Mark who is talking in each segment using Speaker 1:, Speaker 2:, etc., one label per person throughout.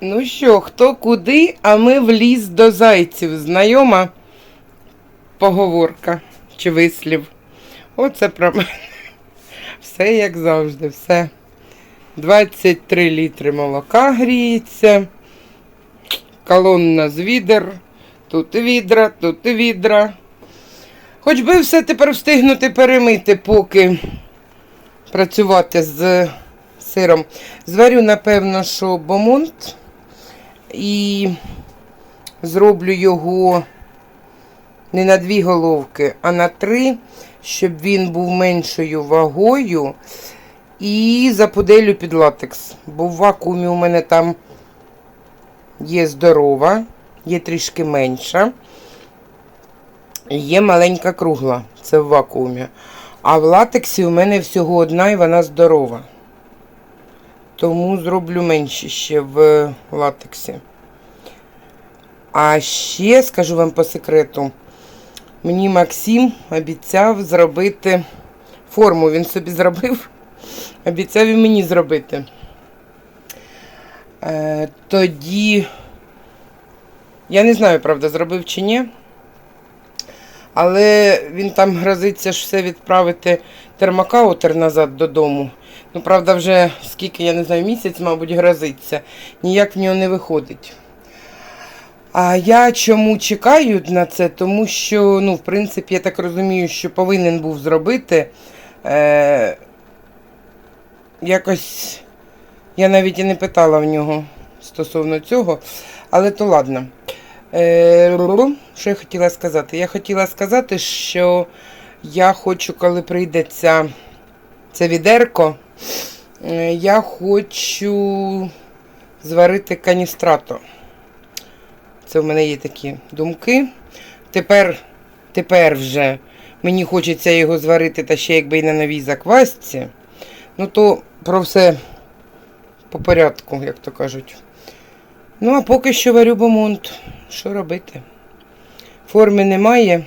Speaker 1: Ну що, хто куди, а ми в ліс до зайців. Знайома поговорка чи вислів. Оце про мене. Все як завжди, все. 23 літри молока гріється. Колонна з відер. Тут відра, тут відра. Хоч би все тепер встигнути перемити, поки працювати з сиром. Зварю, напевно, що бомонт і зроблю його не на дві головки, а на три, щоб він був меншою вагою. І заподелю під латекс. Бо в вакуумі у мене там є здорова, є трішки менша. Є маленька кругла, це в вакуумі. А в латексі у мене всього одна і вона здорова. Тому зроблю менше ще в латексі. А ще, скажу вам по секрету, мені Максим обіцяв зробити форму. Він собі зробив, обіцяв і мені зробити. Е, тоді, я не знаю, правда, зробив чи ні. Але він там грозиться ж все відправити термокаутер назад додому. Ну, правда, вже скільки, я не знаю, місяць, мабуть, грозиться. Ніяк в нього не виходить. А я чому чекаю на це? Тому що, ну, в принципі, я так розумію, що повинен був зробити. Е- якось я навіть і не питала в нього стосовно цього, але то ладно. Е, що я хотіла сказати? Я хотіла сказати, що я хочу, коли прийде ця, це відерко, е, я хочу зварити каністрато. Це в мене є такі думки. Тепер, тепер вже мені хочеться його зварити, та ще якби і на новій заквасці. Ну, то про все по порядку, як то кажуть. Ну, а поки що варю бомонт. Що робити? Форми немає.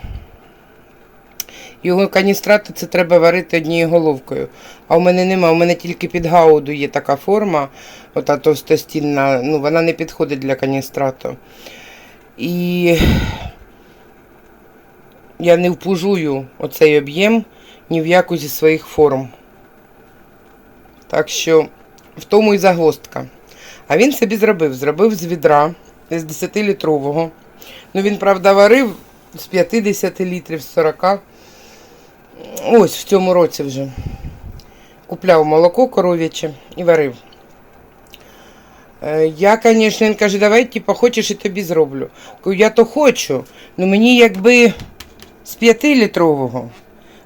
Speaker 1: Його каністрати це треба варити однією головкою. А в мене нема, у мене тільки під гауду є така форма, ота товстостінна, ну вона не підходить для каністрату. І я не впужую оцей об'єм ні в яку зі своїх форм. Так що в тому і загвоздка. А він собі зробив. Зробив з відра, з 10-літрового. Ну, він, правда, варив з 50 літрів, з 40. Ось в цьому році вже. Купляв молоко коров'яче і варив. Е, Я, звісно, він каже, давай, типу, хочеш і тобі зроблю. Я то хочу, але мені якби з 5-літрового,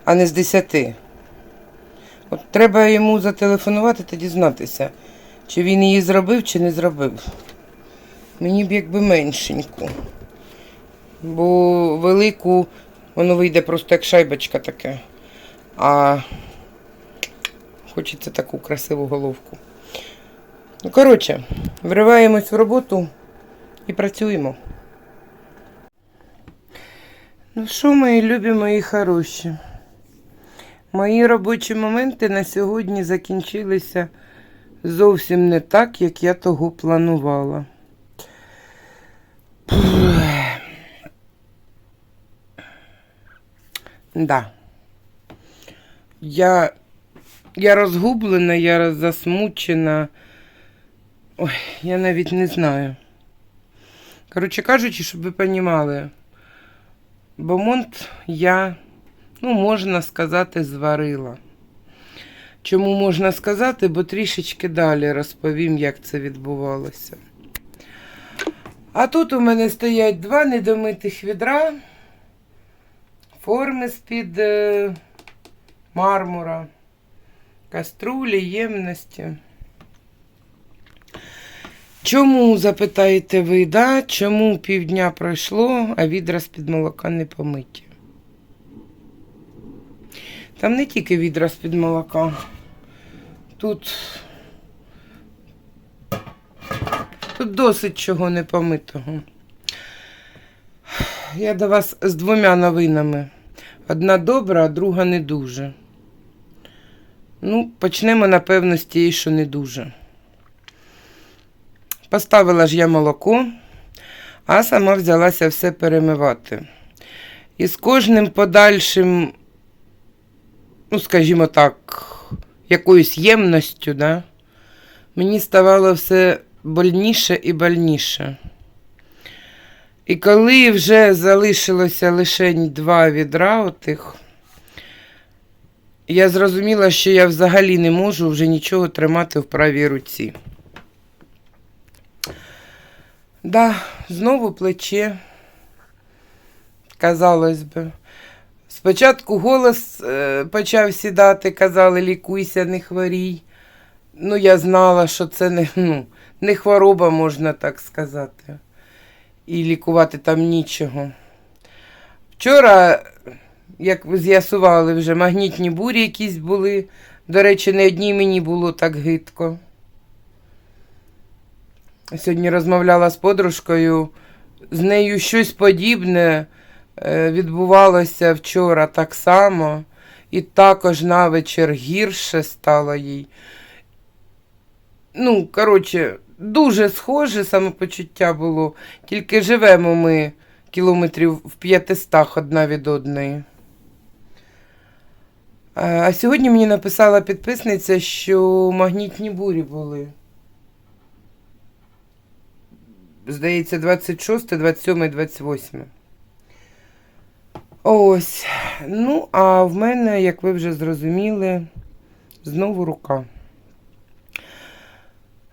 Speaker 1: а не з 10. От треба йому зателефонувати та дізнатися, чи він її зробив, чи не зробив. Мені б якби меншеньку. Бо велику воно вийде просто як шайбочка таке. А хочеться таку красиву головку. Ну, коротше, вриваємось в роботу і працюємо. Ну що, мої любі, мої хороші? Мої робочі моменти на сьогодні закінчилися зовсім не так, як я того планувала. Да. Я, я розгублена, я засмучена. Ой, я навіть не знаю. Коротше кажучи, щоб ви розуміли, бомонт я, ну, можна сказати, зварила. Чому можна сказати, бо трішечки далі розповім, як це відбувалося. А тут у мене стоять два недомитих відра, форми з-під е, мармура, каструлі, ємності. Чому, запитаєте ви, да? чому півдня пройшло, а відра з-під молока не помиті? Там не тільки відра з-під молока. Тут, Тут досить чого не помитого. Я до вас з двома новинами. Одна добра, а друга не дуже. Ну, почнемо, напевно, з тієї, що не дуже. Поставила ж я молоко, а сама взялася все перемивати. І з кожним подальшим, ну, скажімо так, якоюсь ємністю, да, мені ставало все больніше і больніше. І коли вже залишилося лише два відра отих, я зрозуміла, що я взагалі не можу вже нічого тримати в правій руці. Да, знову плече, казалось би. Спочатку голос е, почав сідати, казали, лікуйся, не хворій. Ну, я знала, що це не, ну, не хвороба, можна так сказати. І лікувати там нічого. Вчора, як ви з'ясували, вже магнітні бурі якісь були. До речі, не одній мені було так гидко. Сьогодні розмовляла з подружкою. З нею щось подібне відбувалося вчора так само. І також на вечір гірше стало їй. Ну, коротше, дуже схоже самопочуття було, тільки живемо ми кілометрів в 500 одна від одної. А сьогодні мені написала підписниця, що магнітні бурі були. Здається, 26, 27, 28. Ось. Ну, а в мене, як ви вже зрозуміли, знову рука.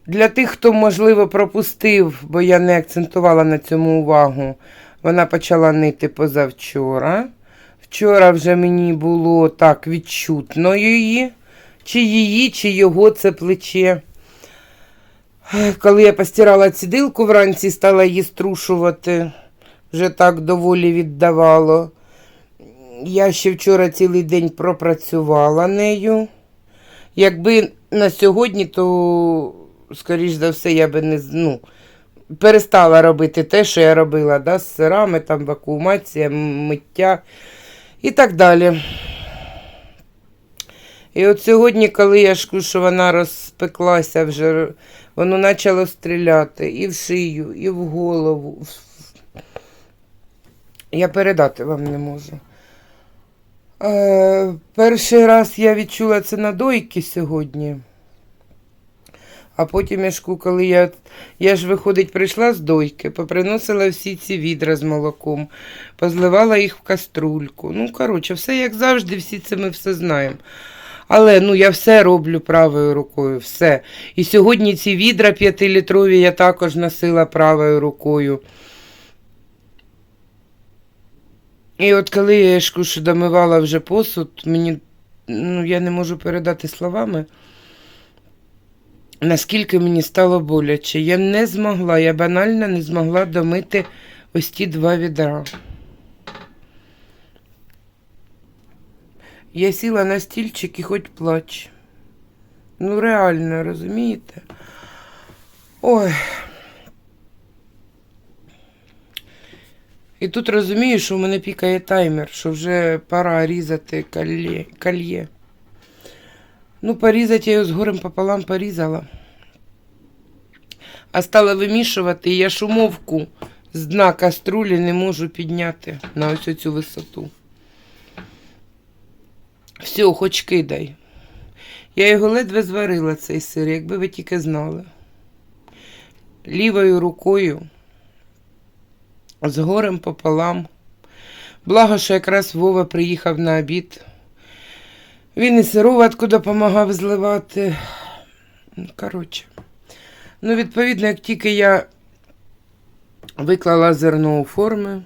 Speaker 1: Для тих, хто, можливо, пропустив, бо я не акцентувала на цьому увагу, вона почала нити позавчора. Вчора вже мені було так відчутно її, чи її, чи його це плече. Коли я постирала цідилку вранці, стала її струшувати, вже так доволі віддавало. Я ще вчора цілий день пропрацювала нею. Якби на сьогодні, то, скоріш за все, я би не ну, перестала робити те, що я робила, да, з сирами, там вакуумація, миття і так далі. І от сьогодні, коли я кажу, що вона розпеклася вже, воно почало стріляти і в шию, і в голову. Я передати вам не можу. Е, перший раз я відчула це на дойки сьогодні. А потім я ж коли я, я ж, виходить, прийшла з дойки, поприносила всі ці відра з молоком, позливала їх в каструльку. Ну, коротше, все як завжди, всі це ми все знаємо. Але ну, я все роблю правою рукою, все. І сьогодні ці відра п'ятилітрові я також носила правою рукою. І от коли я що домивала вже посуд, мені ну, я не можу передати словами, наскільки мені стало боляче. Я не змогла, я банально не змогла домити ось ті два відра. Я сіла на стільчик і хоч плач. Ну, реально, розумієте? Ой. І тут розумію, що в мене пікає таймер, що вже пора різати кольє. кольє. Ну, порізати я його з горем пополам порізала. А стала вимішувати, і я шумовку з дна каструлі не можу підняти на ось цю висоту. Все, хоч кидай. Я його ледве зварила, цей сир, якби ви тільки знали. Лівою рукою, з горем пополам. Благо, що якраз Вова приїхав на обід. Він і сироватку допомагав зливати. Коротше. Ну, відповідно, як тільки я виклала зерно у форми,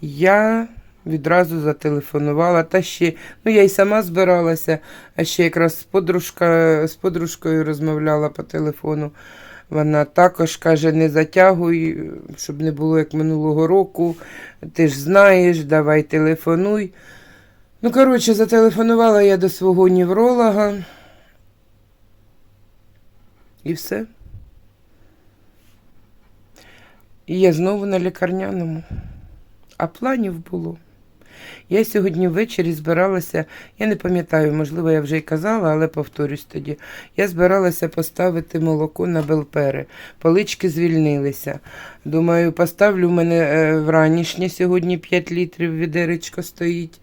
Speaker 1: я відразу зателефонувала. Та ще, ну я й сама збиралася, а ще якраз з, подружка, з подружкою розмовляла по телефону. Вона також каже, не затягуй, щоб не було як минулого року. Ти ж знаєш, давай телефонуй. Ну, коротше, зателефонувала я до свого невролога. І все. І я знову на лікарняному. А планів було. Я сьогодні ввечері збиралася, я не пам'ятаю, можливо, я вже й казала, але повторюсь тоді. Я збиралася поставити молоко на белпери. Полички звільнилися. Думаю, поставлю в мене е, вранішнє сьогодні 5 літрів відеречко стоїть.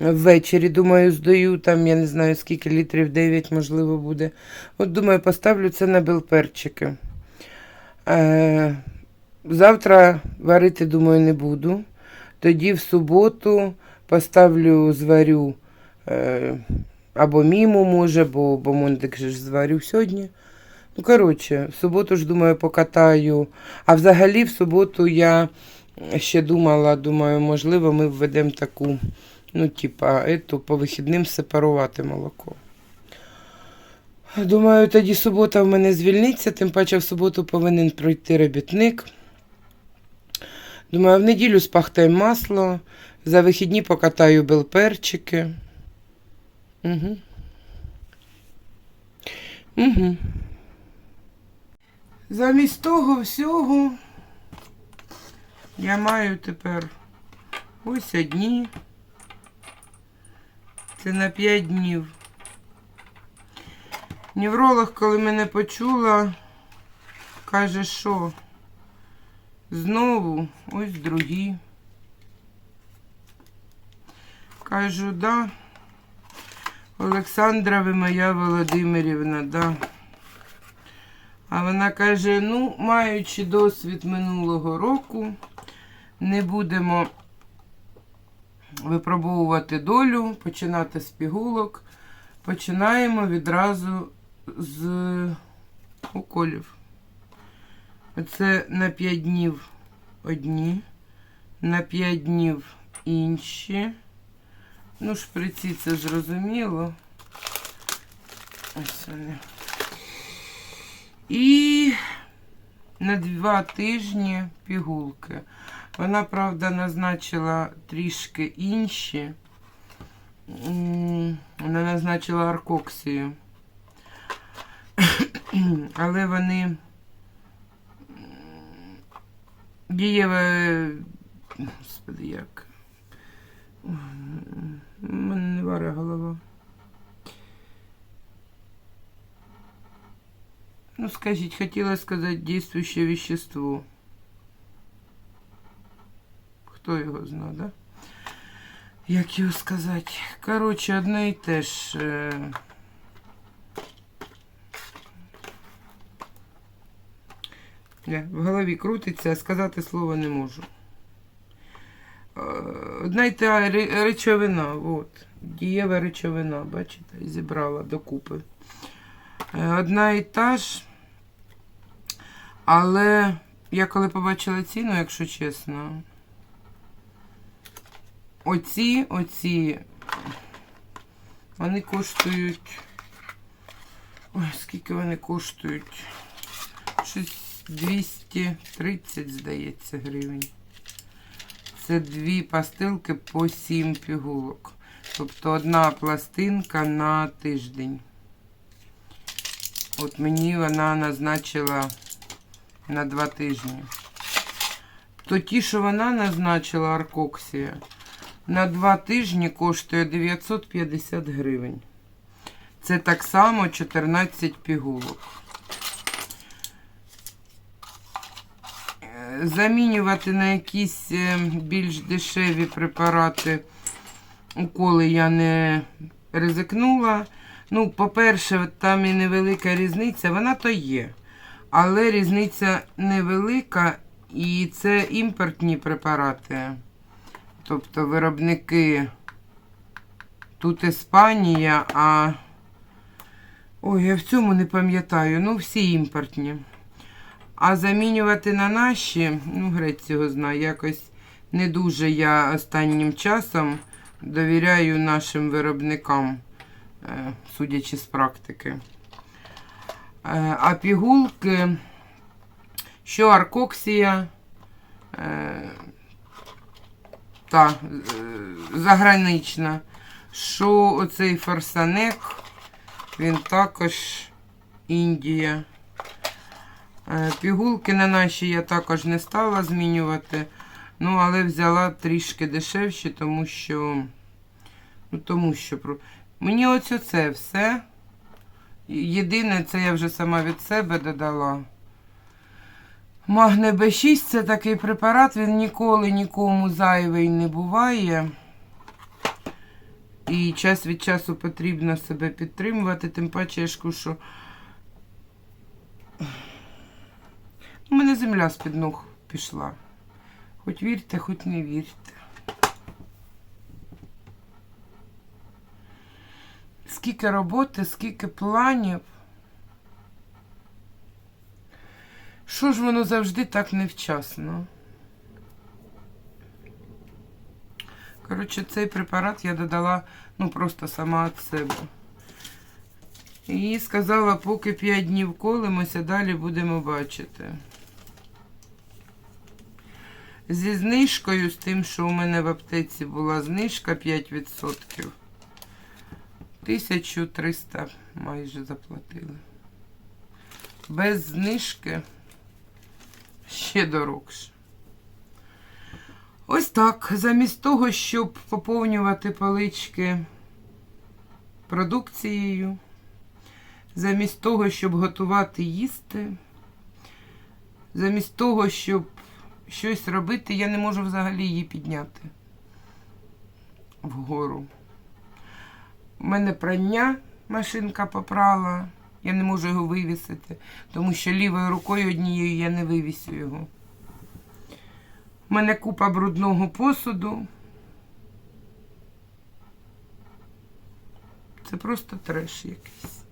Speaker 1: Ввечері, думаю, здаю, там я не знаю скільки літрів, 9, можливо, буде. От думаю, поставлю це на белперчики. Е, завтра варити, думаю, не буду. Тоді в суботу поставлю, зварю е, або міму, може, бо, бо Мондик ж зварю сьогодні. Ну, коротше, в суботу ж думаю, покатаю. А взагалі в суботу я ще думала, думаю, можливо, ми введемо таку, ну, типа, ету, по вихідним сепарувати молоко. Думаю, тоді субота в мене звільниться, тим паче в суботу повинен пройти робітник. Думаю, в неділю спахтаю масло, за вихідні покатаю белперчики. Угу. Угу. Замість того всього я маю тепер ось одні. Це на 5 днів. Невролог, коли мене почула, каже, що знову ось другі. Кажу, да. Олександра, ви моя Володимирівна, да. А вона каже: ну, маючи досвід минулого року, не будемо випробовувати долю, починати з пігулок. Починаємо відразу з уколів. Оце на 5 днів одні, на 5 днів інші. Ну, шприці це зрозуміло. Ось вони. І на два тижні пігулки. Вона, правда, назначила трішки інші. Вона назначила аркоксію. Але вони дієве. Господи, як. У мене не варе голова. Ну, скажіть, хотіла сказати дійствуюче вещество. Хто його знає, да? Як його сказати? Коротше, одне і те ж. е, Не, в голові крутиться, а сказати слово не можу. Е, Одна й та речовина, от. Дієва речовина, бачите, зібрала докупи. Е, Одна і та ж. Але я коли побачила ціну, якщо чесно. Оці, оці, вони коштують. Ой, скільки вони коштують? Щось 230, здається, гривень. Це дві пастилки по 7 пігулок. Тобто одна пластинка на тиждень. От мені вона назначила на два тижні. То ті, що вона назначила Аркоксія, на два тижні коштує 950 гривень. Це так само 14 пігулок. Замінювати на якісь е, більш дешеві препарати уколи я не ризикнула. Ну, по-перше, там і невелика різниця, вона то є. Але різниця невелика, і це імпортні препарати. Тобто виробники тут Іспанія, а. Ой, я в цьому не пам'ятаю. Ну, всі імпортні. А замінювати на наші, ну, грець його знає, якось не дуже я останнім часом довіряю нашим виробникам, е, судячи з практики. Е, А пігулки, що аркоксія, е, та загранична, що оцей форсанек, він також Індія. Е, Пігулки на наші я також не стала змінювати. Ну, але взяла трішки дешевші, тому що. Ну, тому що. Мені ось оце все. Єдине, це я вже сама від себе додала. Магне Б6 це такий препарат, він ніколи нікому зайвий не буває. І час від часу потрібно себе підтримувати, тим паче я ж що у мене земля з-під ног пішла. Хоч вірте, хоч не вірте. Скільки роботи, скільки планів. Що ж воно завжди так невчасно? Коротше, цей препарат я додала ну просто сама від себе. І сказала, поки 5 днів колемося, далі будемо бачити. Зі знижкою, з тим, що у мене в аптеці була знижка 5%. 1300 майже заплатили. Без знижки ще дорогше. Ось так. Замість того, щоб поповнювати полички продукцією, замість того, щоб готувати їсти, замість того, щоб щось робити, я не можу взагалі її підняти вгору. У мене прання машинка попрала, я не можу його вивісити, тому що лівою рукою однією я не вивісю його. У мене купа брудного посуду. Це просто треш якийсь.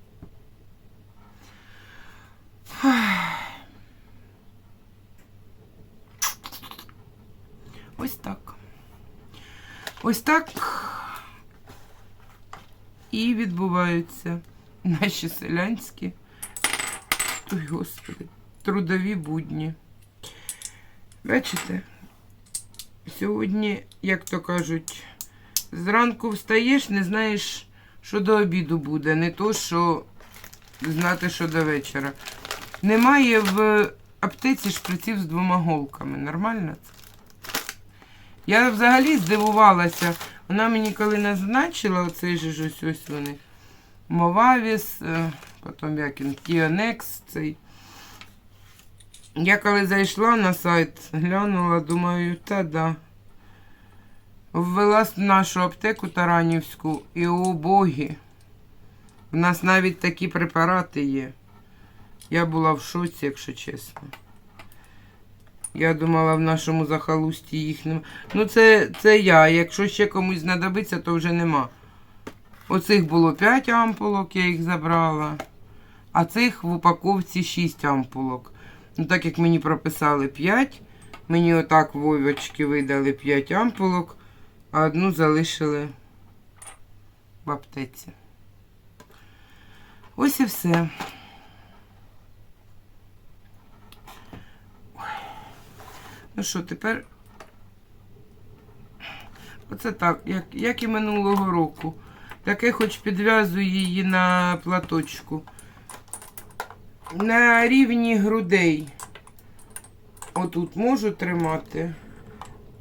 Speaker 1: Ось так. Ось так і відбуваються наші селянські, ой, господи, трудові будні. Бачите? Сьогодні, як то кажуть, зранку встаєш, не знаєш, що до обіду буде, не то, що знати, що до вечора. Немає в аптеці шприців з двома голками. Нормально це? Я взагалі здивувалася. Вона мені коли назначила оцей же ось ось вони. Мовавіс, е, потім як він, Кіонекс цей. Я коли зайшла на сайт, глянула, думаю, та да. Ввела нашу аптеку Таранівську і о боги. У нас навіть такі препарати є. Я була в шоці, якщо чесно. Я думала, в нашому захолусті їх нема. Ну, це, це я. Якщо ще комусь знадобиться, то вже нема. Оцих було 5 ампулок, я їх забрала. А цих в упаковці 6 ампулок. Ну, так як мені прописали 5, мені отак вовочки видали 5 ампулок, а одну залишили в аптеці. Ось і все. Ну що, тепер. Оце так, як, як і минулого року. Таке хоч підв'язую її на платочку. На рівні грудей. Отут можу тримати,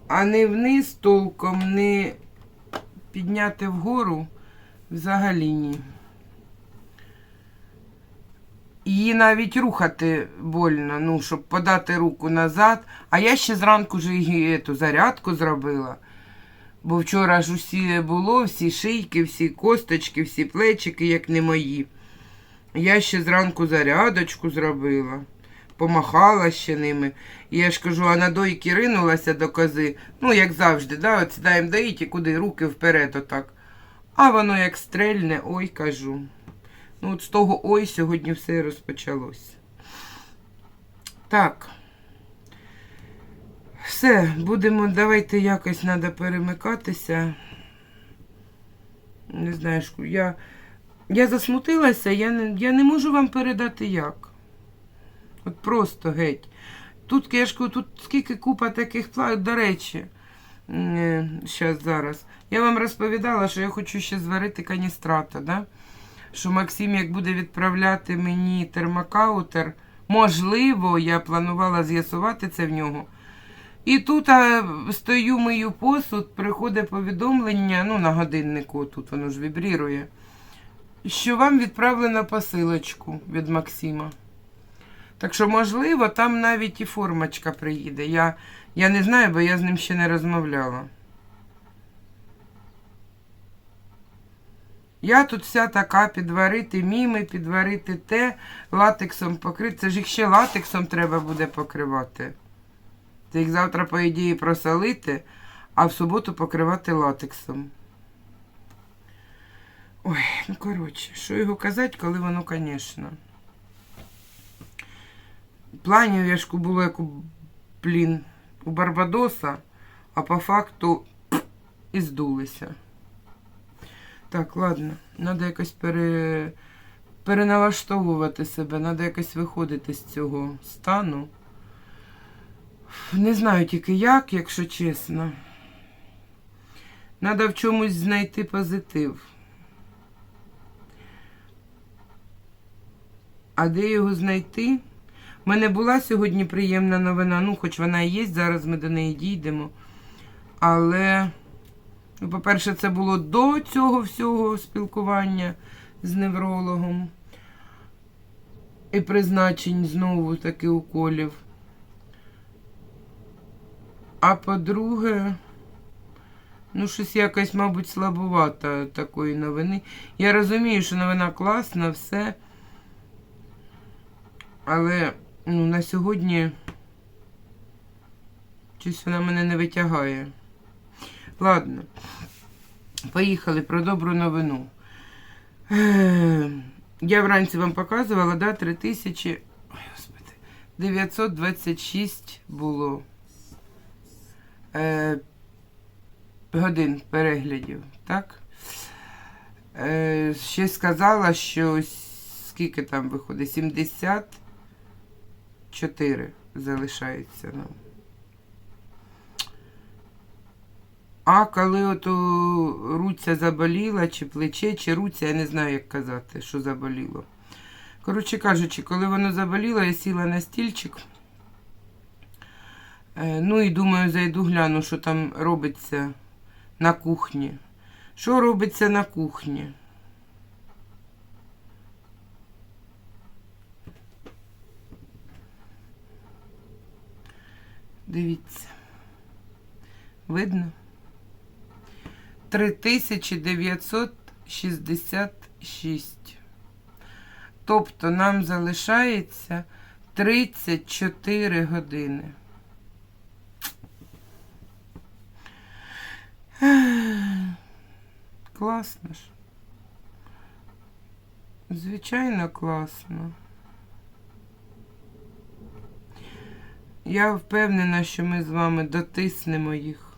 Speaker 1: а не вниз толком, не підняти вгору взагалі ні. Її навіть рухати больно, ну, щоб подати руку назад. А я ще зранку вже її зарядку зробила. Бо вчора ж усі було, всі шийки, всі косточки, всі плечики, як не мої. Я ще зранку зарядочку зробила, помахала ще ними. І я ж кажу, а на дойки ринулася до кози. Ну, як завжди, да, от сідаємо доїть і куди руки вперед отак. А воно як стрельне, ой, кажу. Ну, от з того ой сьогодні все і розпочалось. Так. Все, будемо, давайте якось треба перемикатися. Не знаю, я, я засмутилася, я не, я не можу вам передати як. От просто геть. Тут, я тут скільки купа таких плат, до речі, зараз зараз. Я вам розповідала, що я хочу ще зварити каністрата, да? Що Максим, як буде відправляти мені термокаутер, Можливо, я планувала з'ясувати це в нього. І тут а, стою мию посуд, приходить повідомлення, ну, на годиннику, тут воно ж вібрірує, що вам відправлено посилочку від Максима. Так що, можливо, там навіть і формочка приїде. Я, я не знаю, бо я з ним ще не розмовляла. Я тут вся така підварити міми, підварити те, латексом покрити. Це ж їх ще латексом треба буде покривати. Це їх завтра, по ідеї, просолити, а в суботу покривати латексом. Ой, ну коротше, що його казати, коли воно, звісно. Планів я ж було як у, блін, у Барбадоса, а по факту і здулися. Так, ладно, треба якось пере... переналаштовувати себе, треба якось виходити з цього стану. Не знаю тільки як, якщо чесно. Треба в чомусь знайти позитив. А де його знайти? У мене була сьогодні приємна новина, ну, хоч вона і є, зараз ми до неї дійдемо. Але, по-перше, це було до цього всього спілкування з неврологом. І призначень знову таки уколів. А по-друге, ну, щось якось, мабуть, слабувато такої новини. Я розумію, що новина класна, все. Але ну, на сьогодні щось вона мене не витягає. Ладно, поїхали про добру новину. Я вранці вам показувала, да, 3000 ой, господи, 926 було е, годин переглядів, так? Е, ще сказала, що скільки там виходить? 74 залишається нам. А коли от руця заболіла, чи плече, чи руця, я не знаю, як казати, що заболіло. Коротше кажучи, коли воно заболіло, я сіла на стільчик. Е, Ну і думаю, зайду гляну, що там робиться на кухні. Що робиться на кухні? Дивіться. Видно? 3966. Тобто нам залишається 34 години. Класно ж. Звичайно, класно. Я впевнена, що ми з вами дотиснемо їх,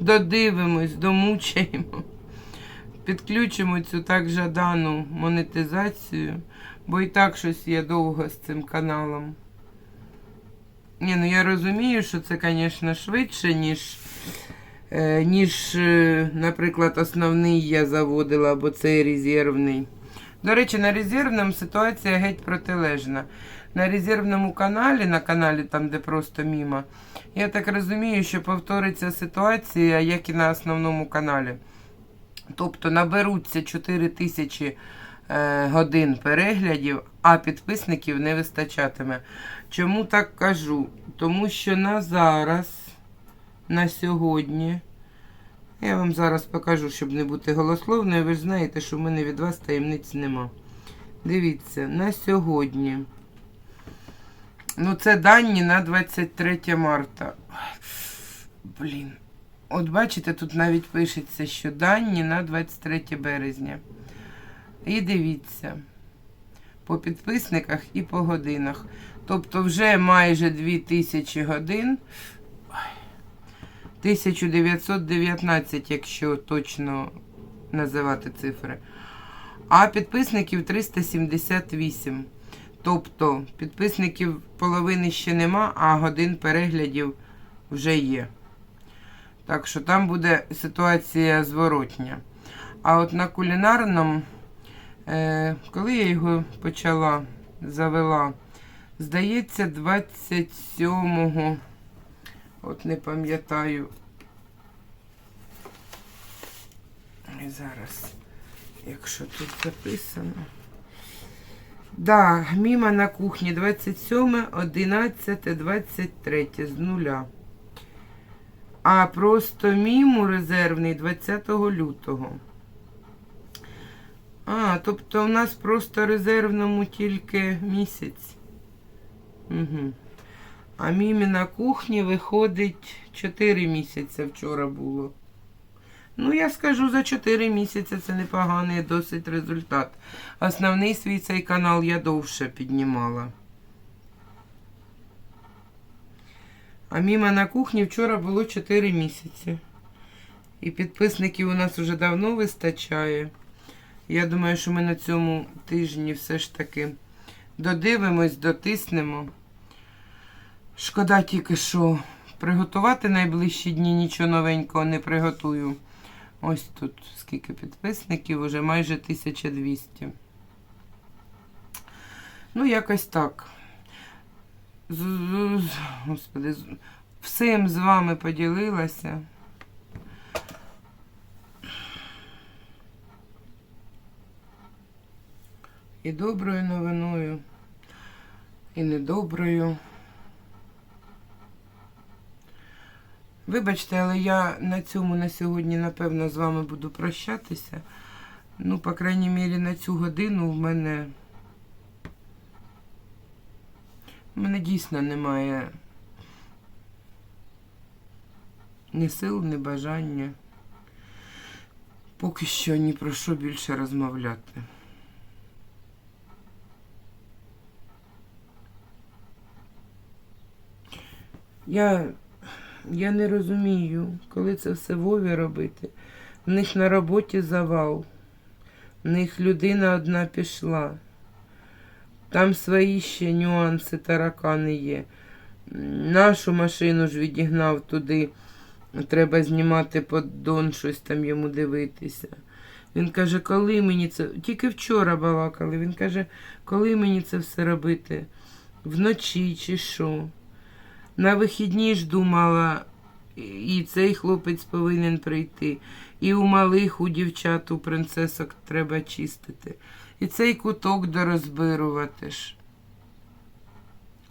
Speaker 1: додивимось, домучаємо, підключимо цю так жадану монетизацію, бо і так щось є довго з цим каналом. Ні, ну я розумію, що це, звісно, швидше, ніж, е, ніж, е, наприклад, основний я заводила, або цей резервний. До речі, на резервному ситуація геть протилежна. На резервному каналі, на каналі, там, де просто мімо, я так розумію, що повториться ситуація, як і на основному каналі. Тобто наберуться 4 тисячі е, годин переглядів, а підписників не вистачатиме. Чому так кажу? Тому що на зараз, на сьогодні, я вам зараз покажу, щоб не бути голословною. Ви ж знаєте, що в мене від вас таємниць нема. Дивіться, на сьогодні. Ну, це дані на 23 марта. Блін. От бачите, тут навіть пишеться, що дані на 23 березня. І дивіться. По підписниках і по годинах. Тобто вже майже 2000 годин. 1919, якщо точно називати цифри. А підписників 378. Тобто підписників половини ще нема, а годин переглядів вже є. Так що там буде ситуація зворотня. А от на кулінарному, е, коли я його почала, завела, Здається, 27-го. От не пам'ятаю. Зараз, якщо тут записано. Да, міма на кухні 27, 11, 23 з нуля. А просто міму резервний 20 лютого. А, тобто у нас просто резервному тільки місяць. Угу. А мімі на кухні виходить 4 місяці вчора було. Ну, я скажу, за 4 місяці це непоганий досить результат. Основний свій цей канал я довше піднімала. А міма на кухні вчора було 4 місяці. І підписників у нас вже давно вистачає. Я думаю, що ми на цьому тижні все ж таки додивимось, дотиснемо. Шкода тільки, що приготувати найближчі дні нічого новенького не приготую. Ось тут скільки підписників, уже майже 1200. Ну, якось так. З, з, з- господи, з- всім з вами поділилася. І доброю новиною, і недоброю. Вибачте, але я на цьому на сьогодні, напевно, з вами буду прощатися. Ну, по крайній мірі, на цю годину в мене. В мене дійсно немає ні сил, ні бажання. Поки що ні про що більше розмовляти. Я я не розумію, коли це все Вові робити. В них на роботі завал, в них людина одна пішла. Там свої ще нюанси, таракани є. Нашу машину ж відігнав туди. Треба знімати поддон, щось там йому дивитися. Він каже, коли мені це. Тільки вчора балакали. Він каже, коли мені це все робити? Вночі чи що? На вихідні ж думала, і цей хлопець повинен прийти. І у малих, у дівчат, у принцесок треба чистити. І цей куток дорозбирувати ж.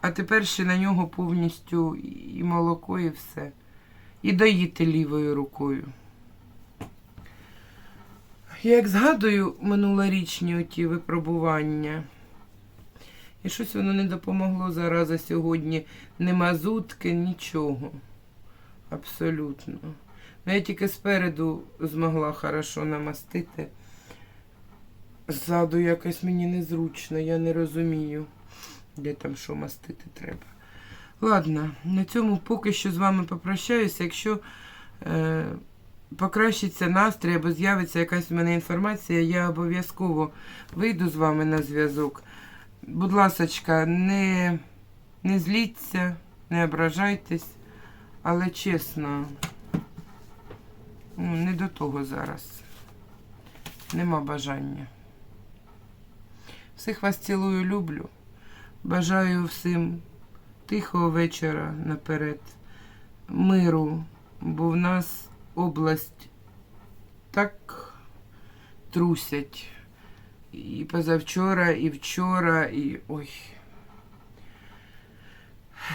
Speaker 1: А тепер ще на нього повністю і молоко, і все. І доїти лівою рукою. Як згадую минулорічні оті випробування. І щось воно не допомогло зараза сьогодні. Ні мазутки, нічого. Абсолютно. Ну, я тільки спереду змогла хорошо намастити. Ззаду якось мені незручно, я не розумію, де там що мастити треба. Ладно, на цьому поки що з вами попрощаюся. Якщо е, покращиться настрій або з'явиться якась в мене інформація, я обов'язково вийду з вами на зв'язок. Будь ласочка, не, не зліться, не ображайтесь, але чесно, ну, не до того зараз. Нема бажання. Всіх вас цілую, люблю. Бажаю всім тихого вечора наперед, миру, бо в нас область так трусять. І позавчора, і вчора, і ой.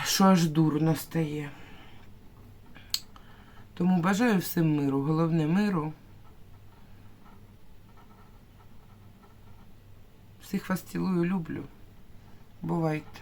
Speaker 1: Що аж дурно стає. Тому бажаю всім миру. Головне миру. Всіх вас цілую, люблю. Бувайте.